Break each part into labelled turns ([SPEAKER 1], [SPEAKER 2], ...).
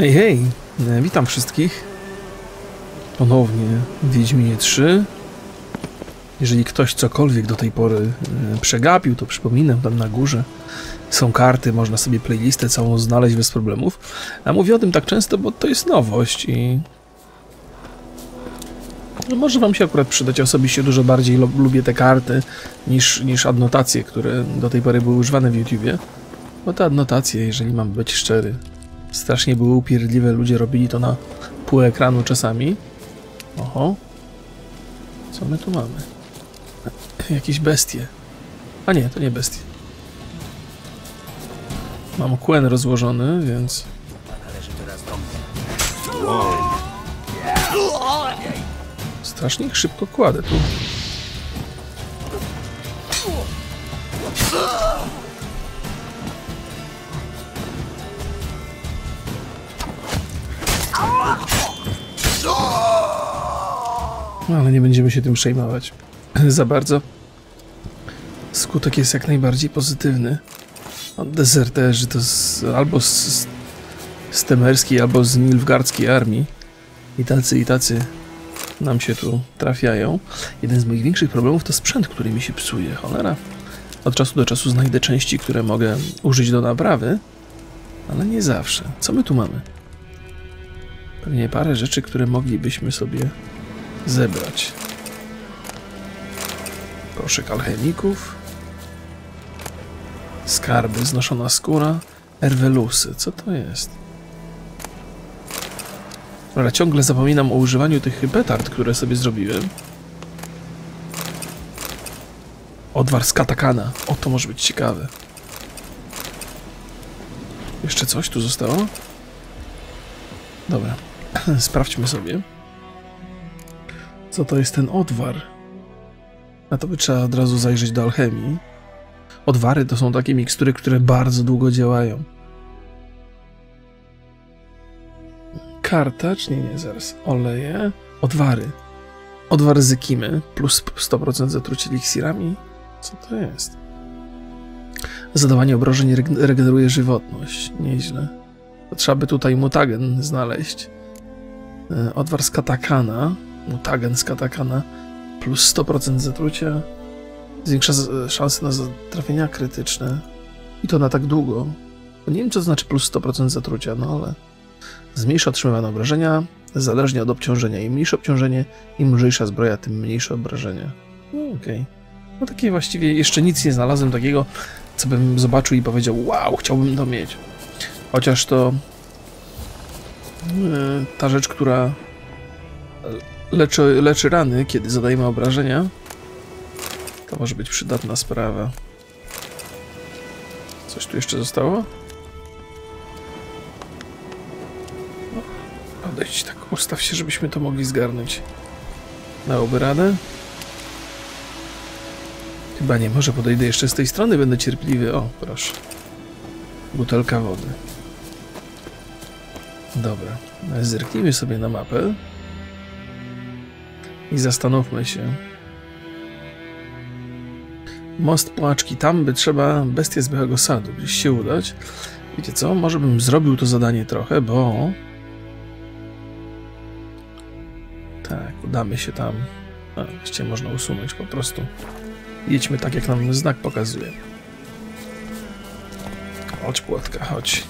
[SPEAKER 1] Hej, hej, e, witam wszystkich. Ponownie w Wiedźminie 3. Jeżeli ktoś cokolwiek do tej pory e, przegapił, to przypominam, tam na górze są karty, można sobie playlistę całą znaleźć bez problemów. A mówię o tym tak często, bo to jest nowość i może wam się akurat przydać. Osobiście dużo bardziej lubię te karty niż, niż adnotacje, które do tej pory były używane w YouTubie. Bo te adnotacje, jeżeli mam być szczery, strasznie były upierdliwe. Ludzie robili to na pół ekranu czasami. Oho. Co my tu mamy? Jakieś bestie. A nie, to nie bestie. Mam kłen rozłożony, więc... Strasznie szybko kładę tu. No, ale nie będziemy się tym przejmować za bardzo. Skutek jest jak najbardziej pozytywny. Dezerterzy to z, albo z, z temerskiej, albo z nilfgardzkiej armii. I tacy, i tacy nam się tu trafiają. Jeden z moich większych problemów to sprzęt, który mi się psuje. Cholera. Od czasu do czasu znajdę części, które mogę użyć do naprawy, ale nie zawsze. Co my tu mamy? Pewnie parę rzeczy, które moglibyśmy sobie zebrać. Proszek alchemików. Skarby, znoszona skóra. Erwelusy. Co to jest? Dobra, ciągle zapominam o używaniu tych petard, które sobie zrobiłem. Odwar z katakana. O, to może być ciekawe. Jeszcze coś tu zostało? Dobra. Sprawdźmy sobie. Co to jest ten odwar? Na to by trzeba od razu zajrzeć do alchemii. Odwary to są takie mikstury, które bardzo długo działają. Kartacz? Nie, nie, zaraz. Oleje. Odwary. Odwar zykimy plus 100% zatrucie eliksirami. Co to jest? Zadawanie obrażeń reg- regeneruje żywotność. Nieźle. To trzeba by tutaj mutagen znaleźć. E, Odwar z katakana. Mutagen z katakana. Plus 100% zatrucia. Zwiększa z- szanse na trafienia krytyczne. I to na tak długo. Bo nie wiem, co to znaczy plus 100% zatrucia, no ale... Zmniejsza otrzymywane obrażenia, zależnie od obciążenia. Im mniejsze obciążenie, im lżejsza zbroja, tym mniejsze obrażenia. No, Okej. No takie właściwie jeszcze nic nie znalazłem takiego, co bym zobaczył i powiedział, wow, chciałbym to mieć. Chociaż to e, ta rzecz, która leczy, leczy rany, kiedy zadajemy obrażenia, to może być przydatna sprawa. Coś tu jeszcze zostało? Odejdź tak, ustaw się, żebyśmy to mogli zgarnąć. Dałoby radę? Chyba nie, może podejdę jeszcze z tej strony, będę cierpliwy. O, proszę. Butelka wody. Dobra, zerknijmy sobie na mapę i zastanówmy się. Most Płaczki, tam by trzeba bestię z Białego Sadu gdzieś się udać. Wiecie co, może bym zrobił to zadanie trochę, bo... Tak, udamy się tam. A, właściwie można usunąć po prostu. Jedźmy tak, jak nam znak pokazuje. Chodź, płotka, chodź.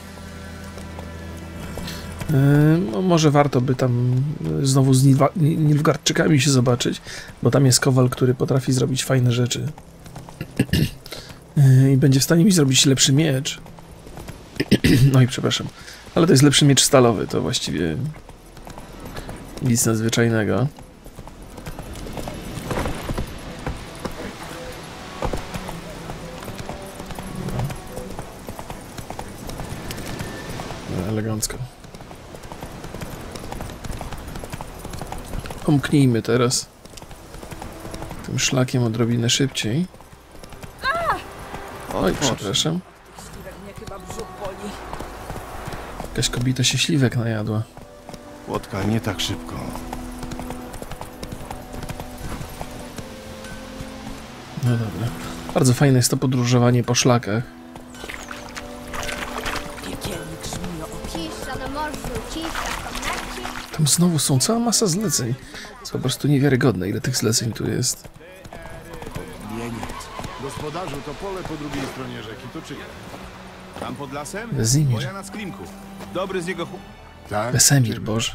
[SPEAKER 1] Yy, no, może warto by tam yy, znowu z Nilwa- się zobaczyć, bo tam jest kowal, który potrafi zrobić fajne rzeczy. Yy, I będzie w stanie mi zrobić lepszy miecz. No i przepraszam. Ale to jest lepszy miecz stalowy, to właściwie nic nadzwyczajnego. Omknijmy teraz tym szlakiem odrobinę szybciej. Oj, przepraszam. Jakaś kobieta się śliwek najadła.
[SPEAKER 2] Łotka, nie tak szybko.
[SPEAKER 1] No dobra. Bardzo fajne jest to podróżowanie po szlakach. Tam znowu są cała masa zleceń. To jest po prostu niewiarygodne, ile tych zleceń tu jest.
[SPEAKER 2] Gospodarzu, to pole po drugiej stronie rzeki, to czyje? Tam pod lasem?
[SPEAKER 1] Wezimir.
[SPEAKER 2] Moja na sklimku. Dobry z niego chłop... Tak?
[SPEAKER 1] Wesemir, Boże.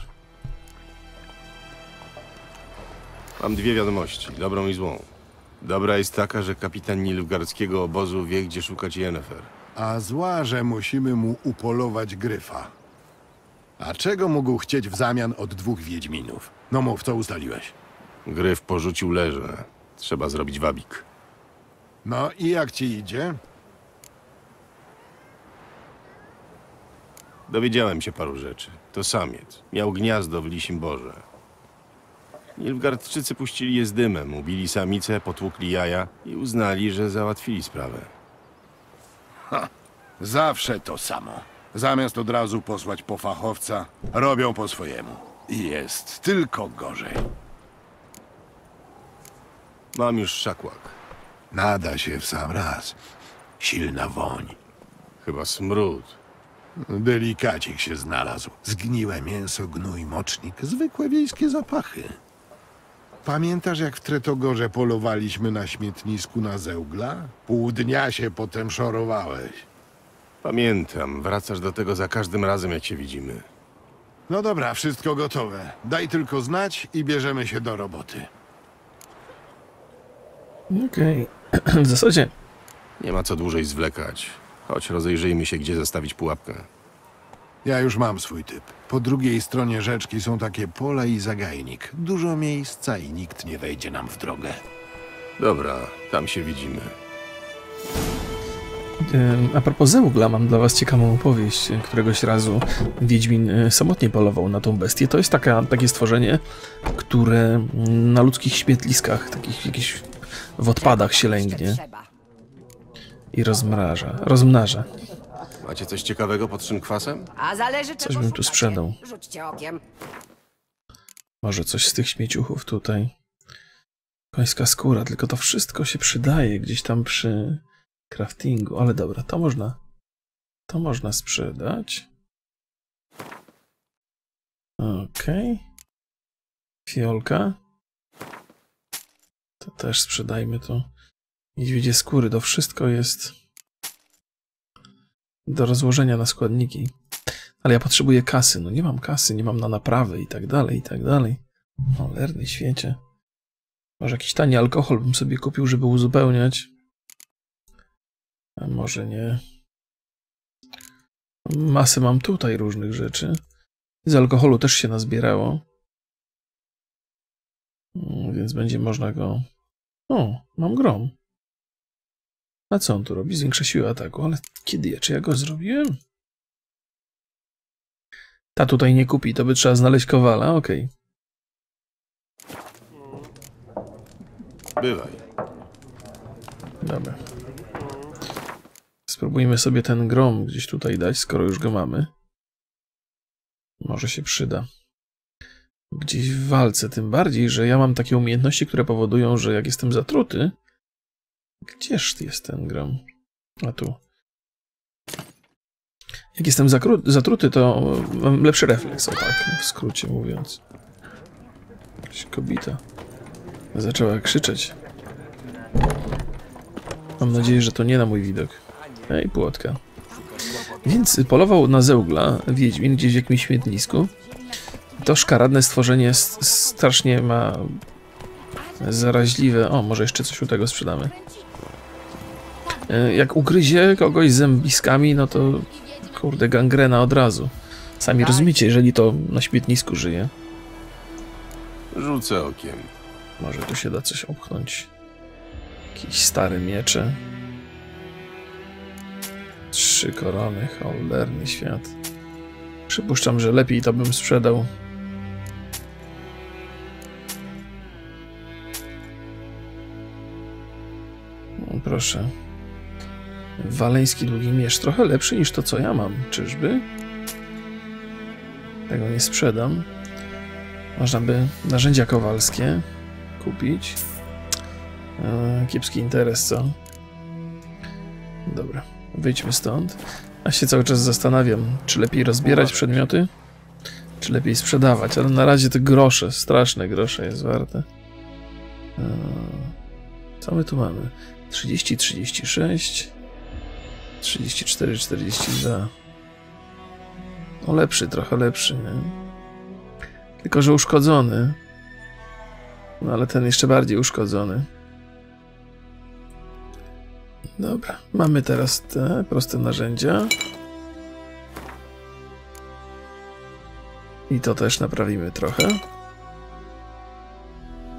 [SPEAKER 2] Mam dwie wiadomości, dobrą i złą. Dobra jest taka, że kapitan Nilfgaardzkiego obozu wie, gdzie szukać Yennefer.
[SPEAKER 3] A zła, że musimy mu upolować gryfa. A czego mógł chcieć w zamian od dwóch wiedźminów? No mów, co ustaliłeś?
[SPEAKER 2] Gryf porzucił leże. Trzeba zrobić wabik.
[SPEAKER 3] No i jak ci idzie?
[SPEAKER 2] Dowiedziałem się paru rzeczy. To samiec. Miał gniazdo w Lisim Borze. Nilfgaardczycy puścili je z dymem, ubili samicę, potłukli jaja i uznali, że załatwili sprawę.
[SPEAKER 3] Zawsze to samo. Zamiast od razu posłać po fachowca, robią po swojemu. Jest tylko gorzej.
[SPEAKER 2] Mam już szakłak.
[SPEAKER 3] Nada się w sam raz. Silna woń.
[SPEAKER 2] Chyba smród.
[SPEAKER 3] Delikacik się znalazł. Zgniłe mięso, gnój, mocznik. Zwykłe wiejskie zapachy. Pamiętasz, jak w Tretogorze polowaliśmy na śmietnisku na zeugla? Pół dnia się potem szorowałeś.
[SPEAKER 2] Pamiętam, wracasz do tego za każdym razem, jak się widzimy.
[SPEAKER 3] No dobra, wszystko gotowe. Daj tylko znać i bierzemy się do roboty.
[SPEAKER 1] Okej. W zasadzie
[SPEAKER 2] Nie ma co dłużej zwlekać. Chodź, rozejrzyjmy się, gdzie zastawić pułapkę.
[SPEAKER 3] Ja już mam swój typ. Po drugiej stronie rzeczki są takie pola i zagajnik. Dużo miejsca i nikt nie wejdzie nam w drogę.
[SPEAKER 2] Dobra, tam się widzimy.
[SPEAKER 1] A propos Zeugla, mam dla was ciekawą opowieść. Któregoś razu Wiedźmin y, samotnie polował na tą bestię. To jest taka, takie stworzenie, które mm, na ludzkich śmietliskach, takich jakichś w odpadach się lęgnie i rozmraża, rozmnaża.
[SPEAKER 2] Macie coś ciekawego pod szynkwasem?
[SPEAKER 4] A zależy
[SPEAKER 1] Coś bym tu sprzedał.
[SPEAKER 4] Rzućcie okiem.
[SPEAKER 1] Może coś z tych śmieciuchów tutaj. Końska skóra, tylko to wszystko się przydaje gdzieś tam przy craftingu. Ale dobra, to można. To można sprzedać. Okej. Fiolka. To też sprzedajmy to. Niedźwiedzie skóry, to wszystko jest do rozłożenia na składniki. Ale ja potrzebuję kasy. No nie mam kasy, nie mam na naprawy i tak dalej, i tak dalej. Cholerny świecie. Może jakiś tani alkohol bym sobie kupił, żeby uzupełniać. A może nie. Masę mam tutaj różnych rzeczy. Z alkoholu też się nazbierało. Mm, Więc będzie można go... O, mam grom. A co on tu robi? Zwiększa siłę ataku, ale kiedy ja? Czy ja go zrobiłem? Ta tutaj nie kupi, to by trzeba znaleźć kowala, okej.
[SPEAKER 2] Bywaj.
[SPEAKER 1] Dobra. Spróbujmy sobie ten grom gdzieś tutaj dać, skoro już go mamy. Może się przyda. Gdzieś w walce, tym bardziej, że ja mam takie umiejętności, które powodują, że jak jestem zatruty... Gdzież jest ten grom? A tu. Jak jestem zatruty, to mam lepszy refleks, o tak, w skrócie mówiąc. Jakaś kobita zaczęła krzyczeć. Mam nadzieję, że to nie na mój widok. Ej, płotka. Więc polował na zeugla Wiedźmin gdzieś w jakimś śmietnisku. To szkaradne stworzenie strasznie ma zaraźliwe... O, może jeszcze coś u tego sprzedamy. E, Jak ugryzie kogoś zębiskami, no to kurde, gangrena od razu. Sami rozumiecie, jeżeli to na śmietnisku żyje.
[SPEAKER 2] Rzucę okiem.
[SPEAKER 1] Może tu się da coś opchnąć. Jakieś stare miecze. Trzy korony, cholerny świat. Przypuszczam, że lepiej to bym sprzedał. No, proszę. Waleński długi miecz. Trochę lepszy niż to, co ja mam. Czyżby? Tego nie sprzedam. Można by narzędzia kowalskie kupić. E, kiepski interes, co? Dobra, wyjdźmy stąd. A się cały czas zastanawiam, czy lepiej rozbierać przedmioty, Czy lepiej sprzedawać, ale na razie to grosze, straszne grosze jest warte. Eee, Co my tu mamy? 30, 36, 34, 42. No lepszy, trochę lepszy, nie? Tylko, że uszkodzony. No ale ten jeszcze bardziej uszkodzony. Dobra, mamy teraz te proste narzędzia. I to też naprawimy trochę.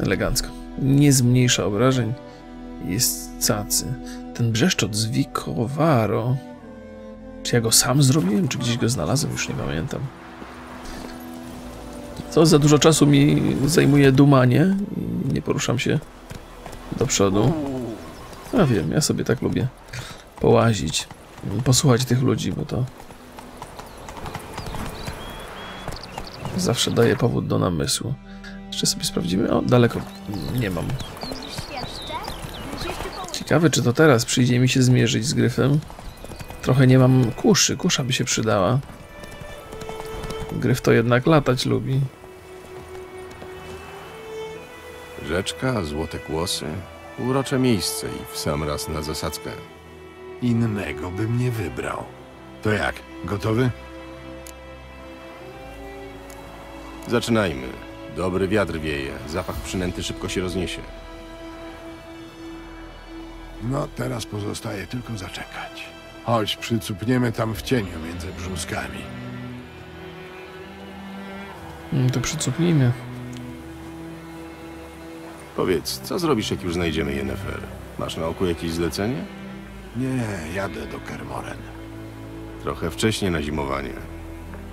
[SPEAKER 1] Elegancko. Nie zmniejsza obrażeń. Jest cacy. Ten brzeszczot z. Czy ja go sam zrobiłem, czy gdzieś go znalazłem? Już nie pamiętam. To za dużo czasu mi zajmuje dumanie nie poruszam się do przodu. Ja wiem, ja sobie tak lubię połazić, posłuchać tych ludzi, bo to zawsze daje powód do namysłu. Jeszcze sobie sprawdzimy. O, daleko nie mam. Ciekawe, czy to teraz przyjdzie mi się zmierzyć z gryfem. Trochę nie mam kuszy. Kusza by się przydała. Gryf to jednak latać lubi.
[SPEAKER 2] Rzeczka, złote kłosy. Urocze miejsce i w sam raz na zasadzkę.
[SPEAKER 3] Innego bym nie wybrał. To jak, gotowy?
[SPEAKER 2] Zaczynajmy. Dobry wiatr wieje, zapach przynęty szybko się rozniesie.
[SPEAKER 3] No, teraz pozostaje tylko zaczekać. Chodź, przycupniemy tam w cieniu między brzuskami.
[SPEAKER 1] Mm, To przycupnijmy.
[SPEAKER 2] Powiedz, co zrobisz, jak już znajdziemy Yennefer? Masz na oku jakieś zlecenie?
[SPEAKER 3] Nie, jadę do Kermoren.
[SPEAKER 2] Trochę wcześnie na zimowanie.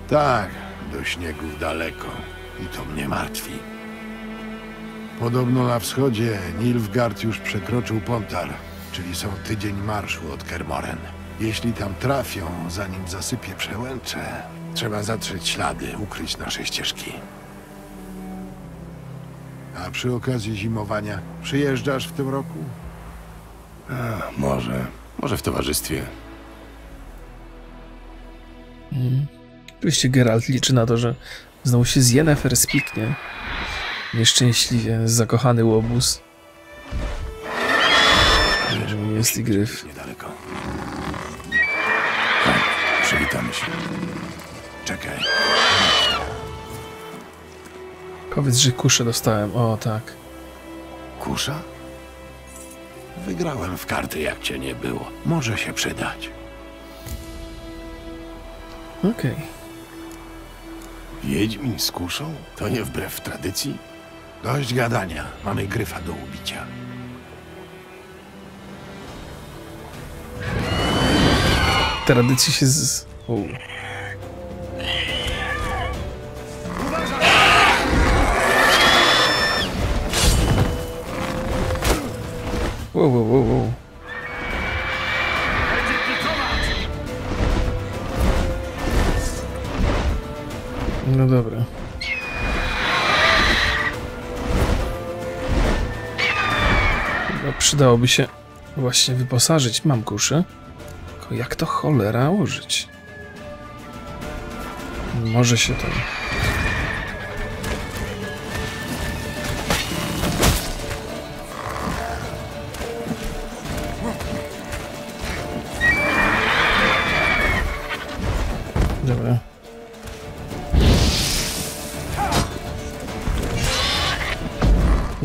[SPEAKER 3] Tak, do śniegów daleko. I to mnie martwi. Podobno na wschodzie Nilfgaard już przekroczył Pontar, czyli są tydzień marszu od Kermoren. Jeśli tam trafią, zanim zasypie przełęcze, trzeba zatrzeć ślady, ukryć nasze ścieżki. A przy okazji zimowania przyjeżdżasz w tym roku?
[SPEAKER 2] A, może. Może w towarzystwie.
[SPEAKER 1] Oczywiście Geralt liczy na to, że znowu się z Yennefer spiknie. Nieszczęśliwie zakochany łobuz. Jest i gryf.
[SPEAKER 2] Niedaleko. Chodź, przywitamy się.
[SPEAKER 3] Czekaj.
[SPEAKER 1] Powiedz, że kuszę dostałem. O, tak.
[SPEAKER 2] Kusza?
[SPEAKER 3] Wygrałem w karty, jak cię nie było. Może się przydać.
[SPEAKER 1] Okej.
[SPEAKER 2] Wiedźmin z kuszą? To nie wbrew tradycji?
[SPEAKER 3] Dość gadania. Mamy gryfa do ubicia.
[SPEAKER 1] Tradycji się z... U. Wow, wow, wow, wow. No dobra. No, przydałoby się właśnie wyposażyć. Mam kuszy. Tylko jak to cholera użyć? Może się to...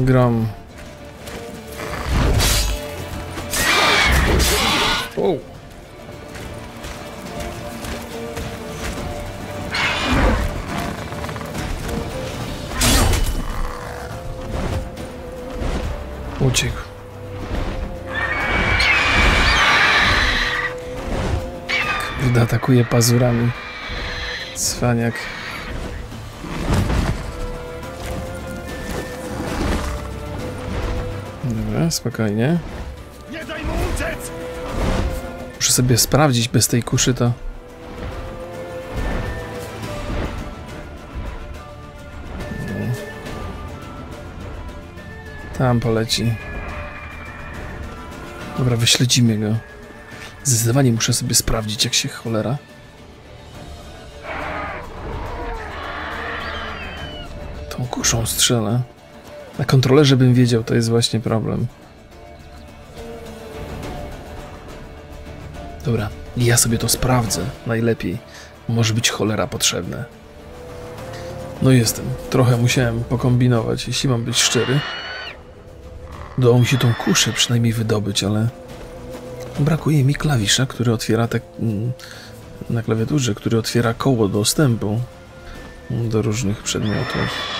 [SPEAKER 1] Grom. O. Uciekł. Kurde, atakuje pazurami. Cwaniak. Spokojnie. Muszę sobie sprawdzić bez tej kuszy to. Tam poleci. Dobra, wyśledzimy go. Zdecydowanie muszę sobie sprawdzić, jak się cholera. kuszą strzela. Na kontrolerze bym wiedział, to jest właśnie problem. Dobra, ja sobie to sprawdzę. Najlepiej. Może być cholera potrzebne. No jestem. Trochę musiałem pokombinować, jeśli mam być szczery. Udało mi się tą kuszę przynajmniej wydobyć, ale brakuje mi klawisza, który otwiera tak na klawiaturze, który otwiera koło dostępu do różnych przedmiotów.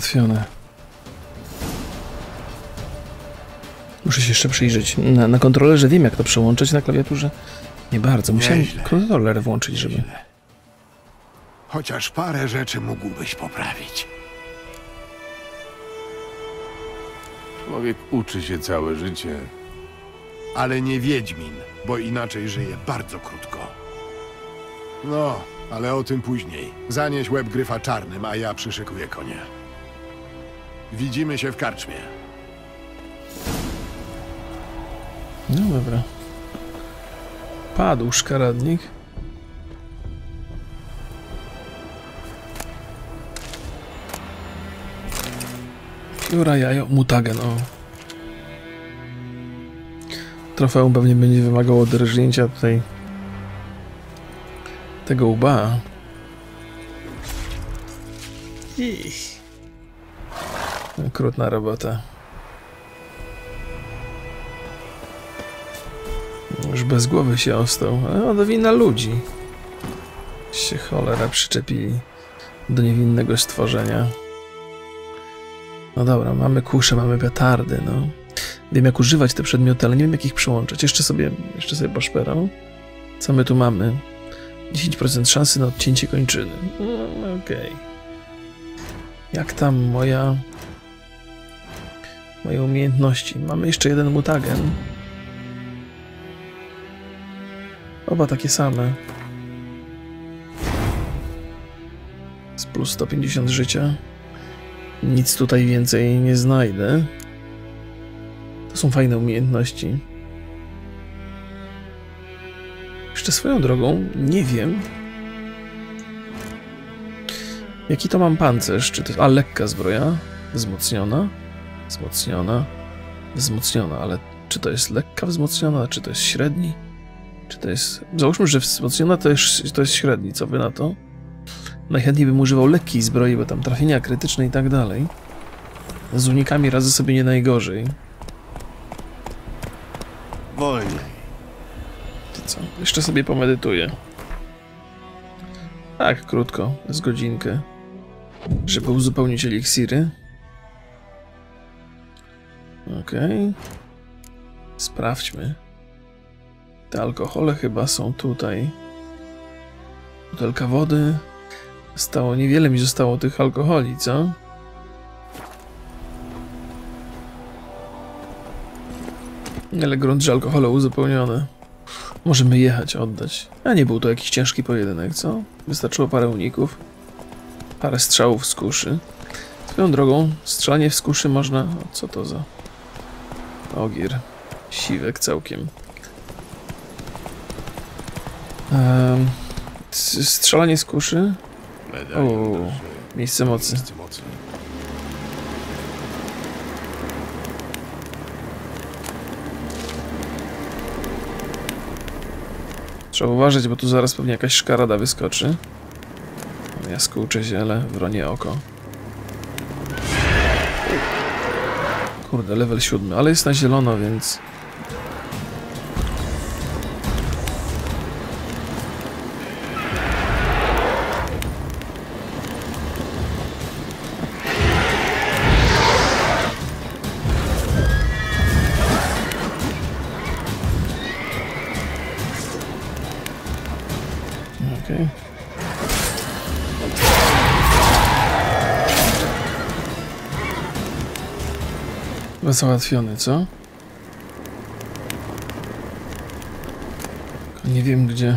[SPEAKER 1] Załatwione. Muszę się jeszcze przyjrzeć. Na, na kontrolerze wiem, jak to przełączyć na klawiaturze. Nie bardzo. Musiałem
[SPEAKER 3] Nieźle.
[SPEAKER 1] kontroler włączyć, żeby.
[SPEAKER 3] Chociaż parę rzeczy mógłbyś poprawić.
[SPEAKER 2] Człowiek uczy się całe życie.
[SPEAKER 3] Ale nie Wiedźmin, bo inaczej żyje bardzo krótko. No, ale o tym później. Zanieś łeb gryfa czarnym, a ja przyszykuję konie. Widzimy się w karczmie.
[SPEAKER 1] No dobra. Padł szkaradnik. Jura jajo, mutagen, o. Trofeum pewnie będzie wymagało drżnięcia tutaj tego łba. Ich. Okrutna robota. Już bez głowy się ostał, ale to wina ludzi. Się cholera przyczepili do niewinnego stworzenia. No dobra, mamy kusze, mamy petardy, no. Wiem jak używać te przedmioty, ale nie wiem jak ich przyłączać. Jeszcze sobie, jeszcze sobie poszperał. Co my tu mamy? 10% szansy na odcięcie kończyny. No, Okej. Jak tam moja... Moje umiejętności? Mamy jeszcze jeden mutagen. Oba takie same. Z plus 150 życia. Nic tutaj więcej nie znajdę. To są fajne umiejętności. Jeszcze swoją drogą, nie wiem. Jaki to mam pancerz? Czy to. A, lekka zbroja? Wzmocniona? Wzmocniona? Wzmocniona, ale czy to jest lekka wzmocniona, czy to jest średni? Czy to jest. Załóżmy, że wzmocniona to jest, to jest średni, co wy na to? Najchętniej bym używał lekkiej zbroi, bo tam trafienia krytyczne i tak dalej. Z unikami radzę sobie nie najgorzej.
[SPEAKER 2] Wolniej.
[SPEAKER 1] To co? Jeszcze sobie pomedytuję. Tak, krótko, z godzinkę. Żeby uzupełnić eliksiry. Okej. Sprawdźmy. Te alkohole chyba są tutaj. Butelka wody. Zostało niewiele mi zostało tych alkoholi, co? Ale grunt, że alkohole uzupełnione. Możemy jechać, oddać. A nie był to jakiś ciężki pojedynek, co? Wystarczyło parę uników. Parę strzałów z kuszy. Swoją drogą, strzelanie w kuszy można... O, co to za... Ogir. Siwek całkiem. Um, strzelanie z kuszy? O. Miejsce mocy. Trzeba uważać, bo tu zaraz pewnie jakaś szkarada wyskoczy. Ja skółczę ziele, wronie oko. Kurde, level siódmy, ale jest na zielono, więc... załatwiony, co? Nie wiem gdzie.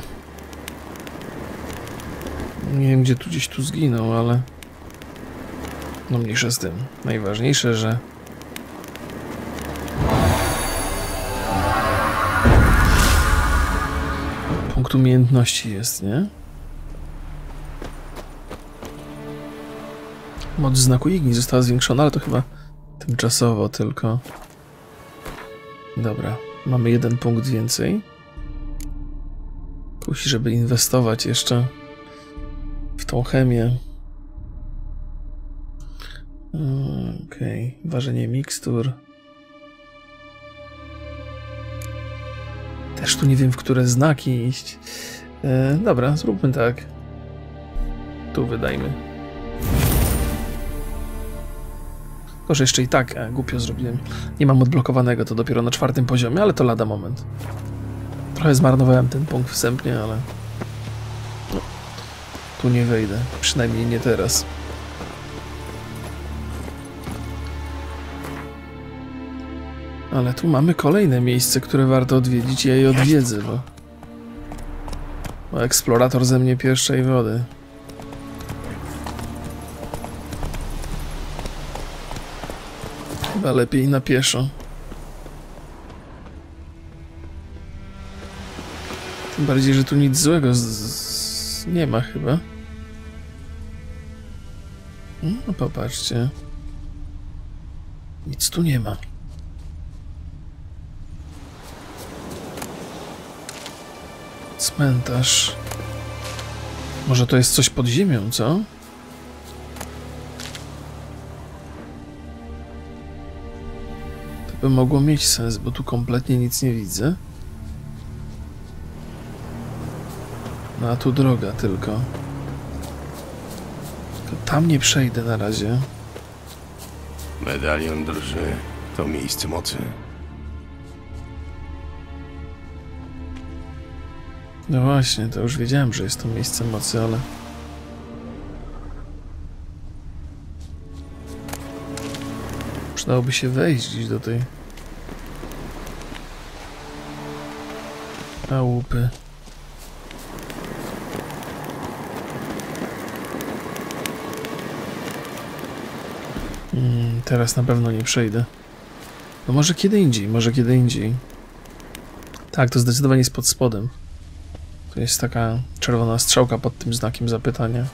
[SPEAKER 1] Nie wiem gdzie tu gdzieś tu zginął, ale... No mniejsza z tym. Najważniejsze, że... Punkt umiejętności jest, nie? Moc znaku Igni została zwiększona, ale to chyba tymczasowo tylko. Dobra, mamy jeden punkt więcej. Kusi, żeby inwestować jeszcze w tą chemię. Okej, ważenie mikstur. Też tu nie wiem, w które znaki iść. E, dobra, zróbmy tak. Tu wydajmy. Tylko, że jeszcze i tak e, głupio zrobiłem. Nie mam odblokowanego, to dopiero na czwartym poziomie, ale to lada moment. Trochę zmarnowałem ten punkt wstępnie, ale... No, tu nie wejdę. Przynajmniej nie teraz. Ale tu mamy kolejne miejsce, które warto odwiedzić. Ja je odwiedzę, bo... bo eksplorator ze mnie pierwszej wody. Chyba lepiej na pieszo. Tym bardziej, że tu nic złego nie ma chyba. No popatrzcie. Nic tu nie ma. Cmentarz. Może to jest coś pod ziemią, co? By mogło mieć sens, bo tu kompletnie nic nie widzę. No a tu droga tylko. Tylko tam nie przejdę na razie.
[SPEAKER 2] Medalion drży. To miejsce mocy.
[SPEAKER 1] No właśnie, to już wiedziałem, że jest to miejsce mocy, ale... Przydałoby się wejść gdzieś do tej... Chałupy. Mm, teraz na pewno nie przejdę. No może kiedy indziej, może kiedy indziej. Tak, to zdecydowanie jest pod spodem. Tu jest taka czerwona strzałka pod tym znakiem zapytania.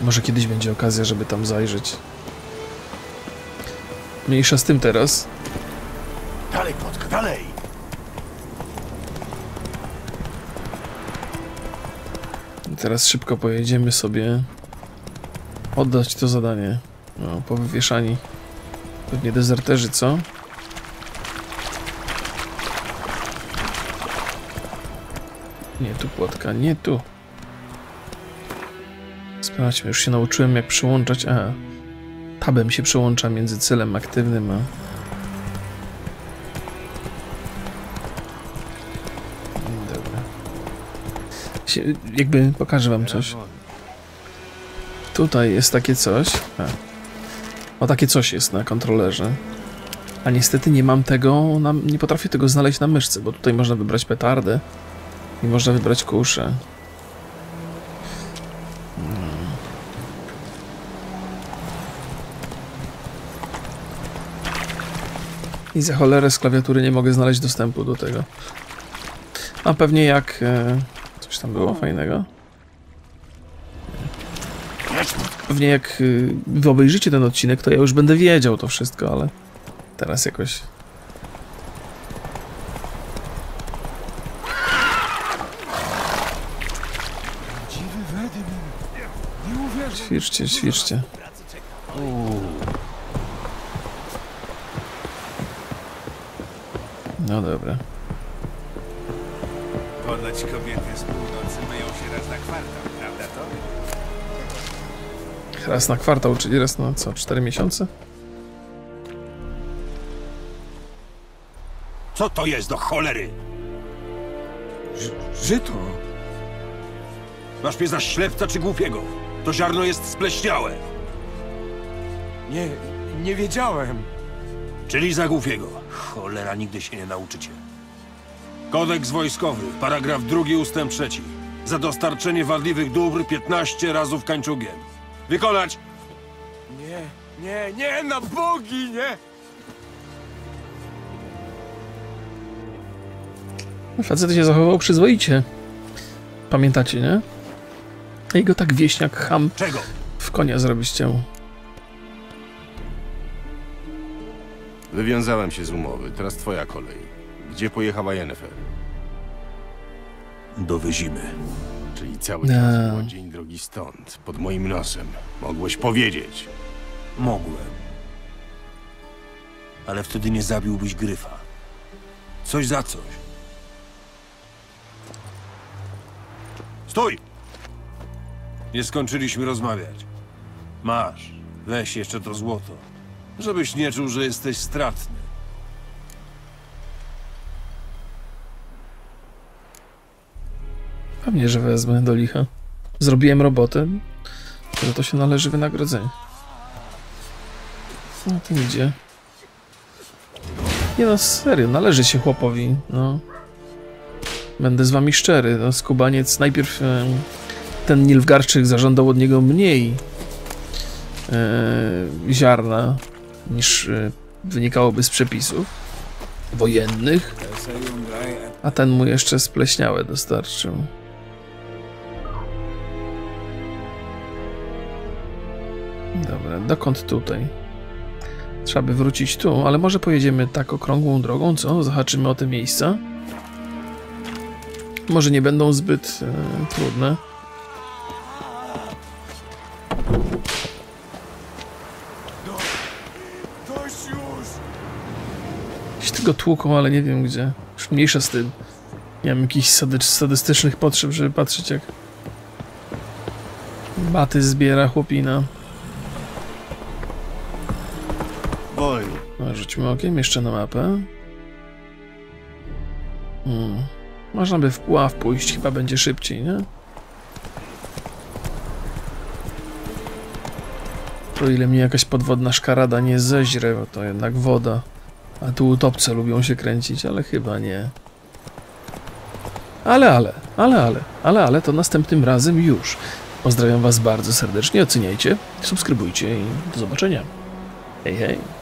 [SPEAKER 1] Może kiedyś będzie okazja, żeby tam zajrzeć. Mniejsza z tym teraz.
[SPEAKER 3] Dalej, Płotka, dalej!
[SPEAKER 1] I teraz szybko pojedziemy sobie oddać to zadanie. No, powywieszani. Pewnie dezerterzy, co? Nie tu płotka, nie tu. Sprawdźmy, już się nauczyłem jak przyłączać. A, tabem się przyłącza między celem aktywnym a. Dobra. Jakby pokażę wam coś. Tutaj jest takie coś. A. O, takie coś jest na kontrolerze. A niestety nie mam tego, na, nie potrafię tego znaleźć na myszce, bo tutaj można wybrać petardę i można wybrać kuszę. I za cholerę z klawiatury nie mogę znaleźć dostępu do tego. A pewnie jak... E, coś tam było fajnego? Pewnie jak y, wy obejrzycie ten odcinek, to ja już będę wiedział to wszystko, ale teraz jakoś Ćwiczcie, ćwiczcie. No dobra.
[SPEAKER 5] Ponoć kobiety z północy myją się raz na kwartał, prawda to?
[SPEAKER 1] Raz na kwartał, czyli raz na co? 4 miesiące?
[SPEAKER 5] Co to jest do cholery?
[SPEAKER 6] Żyto!
[SPEAKER 5] Masz mnie za ślepca czy głupiego? To ziarno jest spleśniałe. Nie, nie wiedziałem.
[SPEAKER 6] Czyli za głupiego. Cholera, nigdy się nie nauczycie. Kodeks wojskowy, paragraf drugi, ustęp trzeci. Za dostarczenie wadliwych dóbr 15 razów kańczugiem. Wykonać!
[SPEAKER 5] Nie, nie, nie, na bogi, nie!
[SPEAKER 1] Facet się zachował przyzwoicie. Pamiętacie, nie? I go tak wieśniak ham
[SPEAKER 6] Czego?
[SPEAKER 1] w konia zrobić chciał.
[SPEAKER 2] Wywiązałem się z umowy, teraz twoja kolej. Gdzie pojechała Yennefer?
[SPEAKER 6] Do Wyzimy.
[SPEAKER 2] Czyli cały
[SPEAKER 1] No.
[SPEAKER 2] było dzień drogi stąd, pod moim nosem. Mogłeś powiedzieć.
[SPEAKER 6] Mogłem. Ale wtedy nie zabiłbyś Gryfa. Coś za coś. Stój! Nie skończyliśmy rozmawiać. Masz. Weź jeszcze to złoto. Żebyś nie czuł, że jesteś stratny.
[SPEAKER 1] Pewnie, że wezmę do licha. Zrobiłem robotę, że to się należy wynagrodzenie. No to idzie. Nie no, serio, należy się chłopowi, no. Będę z wami szczery, no, skubaniec najpierw e, ten Nilfgaardczyk zażądał od niego mniej e, ziarna niż e, wynikałoby z przepisów wojennych, a ten mu jeszcze spleśniałe dostarczył. Dobra, dokąd tutaj? Trzeba by wrócić tu, ale może pojedziemy tak okrągłą drogą, co? Zahaczymy o te miejsca. Może nie będą zbyt e, trudne. Tylko tłuką, ale nie wiem gdzie. Już mniejsza z tym. Nie mam jakichś sady sadystycznych potrzeb, żeby patrzeć jak baty zbiera chłopina. No, rzućmy okiem jeszcze na mapę. Hmm. Można by w Puław pójść, chyba będzie szybciej, nie? O ile mnie jakaś podwodna szkarada nie zeźre, bo to jednak woda. A tu utopce lubią się kręcić, ale chyba nie. Ale, ale, ale, ale, ale, ale, to następnym razem już. Pozdrawiam Was bardzo serdecznie, oceniajcie, subskrybujcie i do zobaczenia. Hej, hej.